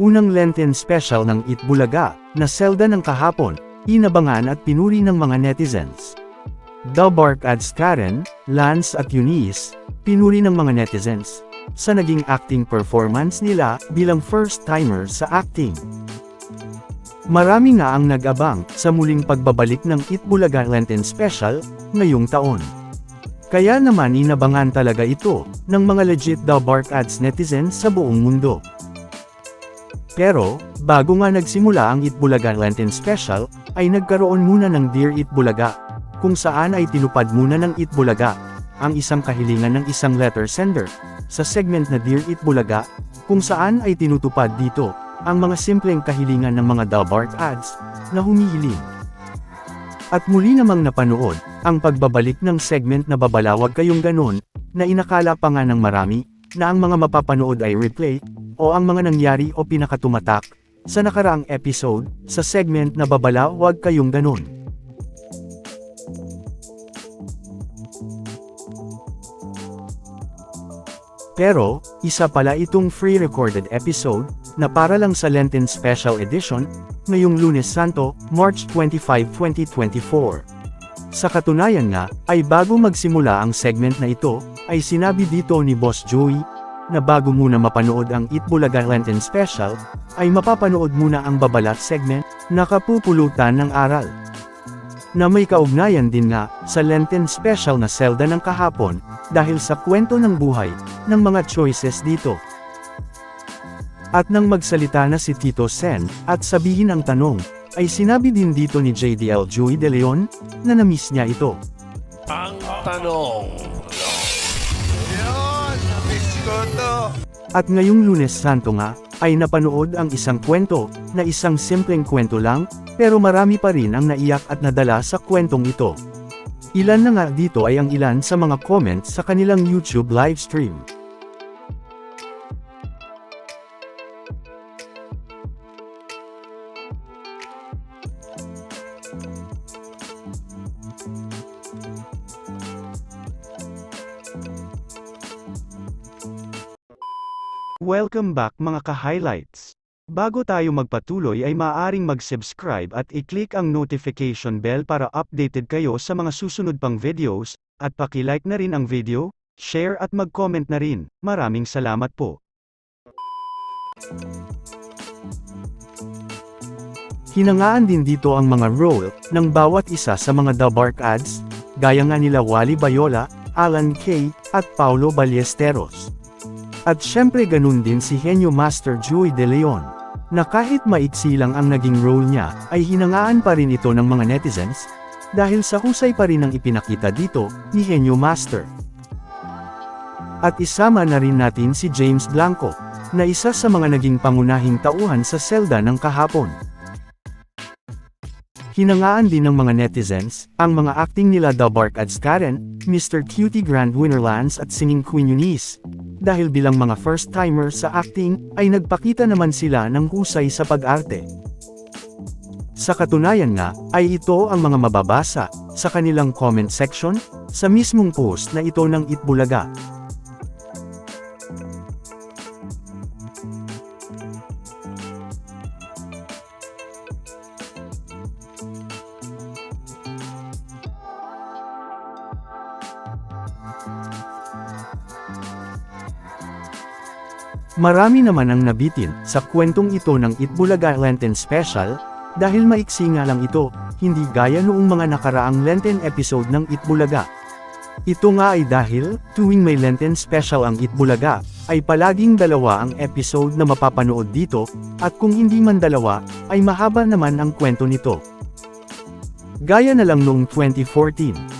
Unang Lenten special ng Itbulaga, na selda ng kahapon, inabangan at pinuri ng mga netizens. Dubark adds Karen, Lance at Eunice, pinuri ng mga netizens, sa naging acting performance nila bilang first-timer sa acting. Marami nga ang nag-abang sa muling pagbabalik ng Itbulaga Lenten Special ngayong taon. Kaya naman inabangan talaga ito ng mga legit Dubark ads netizens sa buong mundo. Pero, bago nga nagsimula ang Itbulaga Lenten Special, ay nagkaroon muna ng Dear Itbulaga, kung saan ay tinupad muna ng Itbulaga, ang isang kahilingan ng isang letter sender, sa segment na Dear Itbulaga, kung saan ay tinutupad dito, ang mga simpleng kahilingan ng mga Dalbart ads, na humihiling. At muli namang napanood, ang pagbabalik ng segment na babalawag kayong ganon, na inakala pa nga ng marami, na ang mga mapapanood ay replay, o ang mga nangyari o pinakatumatak, sa nakaraang episode, sa segment na babalawag kayong ganon. Pero, isa pala itong free recorded episode, na para lang sa Lenten Special Edition, ngayong Lunes Santo, March 25, 2024. Sa katunayan nga, ay bago magsimula ang segment na ito, ay sinabi dito ni Boss Joey, na bago muna mapanood ang Itbulaga Lenten Special, ay mapapanood muna ang babalat segment, na kapupulutan ng aral. Na may kaugnayan din nga, sa Lenten Special na selda ng kahapon, dahil sa kwento ng buhay, ng mga choices dito. At nang magsalita na si Tito Sen, at sabihin ang tanong, ay sinabi din dito ni JDL Joey De Leon, na namiss niya ito. Ang tanong. Ko to! At ngayong lunes santo nga, ay napanood ang isang kwento, na isang simpleng kwento lang, pero marami pa rin ang naiyak at nadala sa kwentong ito. Ilan na nga dito ay ang ilan sa mga comments sa kanilang YouTube livestream. Welcome back mga ka-highlights. Bago tayo magpatuloy ay maaaring mag-subscribe at i-click ang notification bell para updated kayo sa mga susunod pang videos, at paki-like na rin ang video, share at mag-comment na rin. Maraming salamat po. Hinangaan din dito ang mga role ng bawat isa sa mga The Bark ads, gaya nga nila Wally Bayola, Alan Kay, at Paulo Ballesteros. At syempre ganun din si Henyo Master Joey De Leon, na kahit maiksi lang ang naging role niya, ay hinangaan pa rin ito ng mga netizens, dahil sa husay pa rin ang ipinakita dito, ni Henyo Master. At isama na rin natin si James Blanco, na isa sa mga naging pangunahing tauhan sa selda ng kahapon. Hinangaan din ng mga netizens, ang mga acting nila Dabark Ads Karen, Mr. Cutie Grand Winner Lance at Singing Queen Eunice. Dahil bilang mga first-timer sa acting, ay nagpakita naman sila ng husay sa pag-arte. Sa katunayan nga, ay ito ang mga mababasa, sa kanilang comment section, sa mismong post na ito ng Itbulaga. Marami naman ang nabitin sa kwentong ito ng Itbulaga Lenten Special, dahil maiksi nga lang ito, hindi gaya noong mga nakaraang Lenten episode ng Itbulaga. Ito nga ay dahil, tuwing may Lenten Special ang Itbulaga, ay palaging dalawa ang episode na mapapanood dito, at kung hindi man dalawa, ay mahaba naman ang kwento nito. Gaya na lang noong 2014.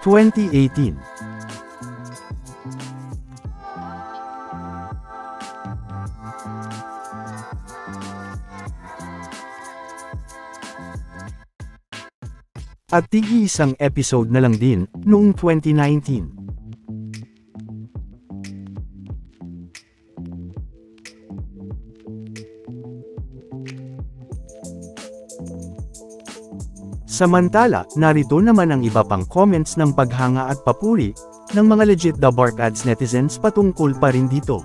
2018 At tigi isang episode na lang din, noong 2019. Samantala, narito naman ang iba pang comments ng paghanga at papuri, ng mga legit The Bark Ads netizens patungkol pa rin dito.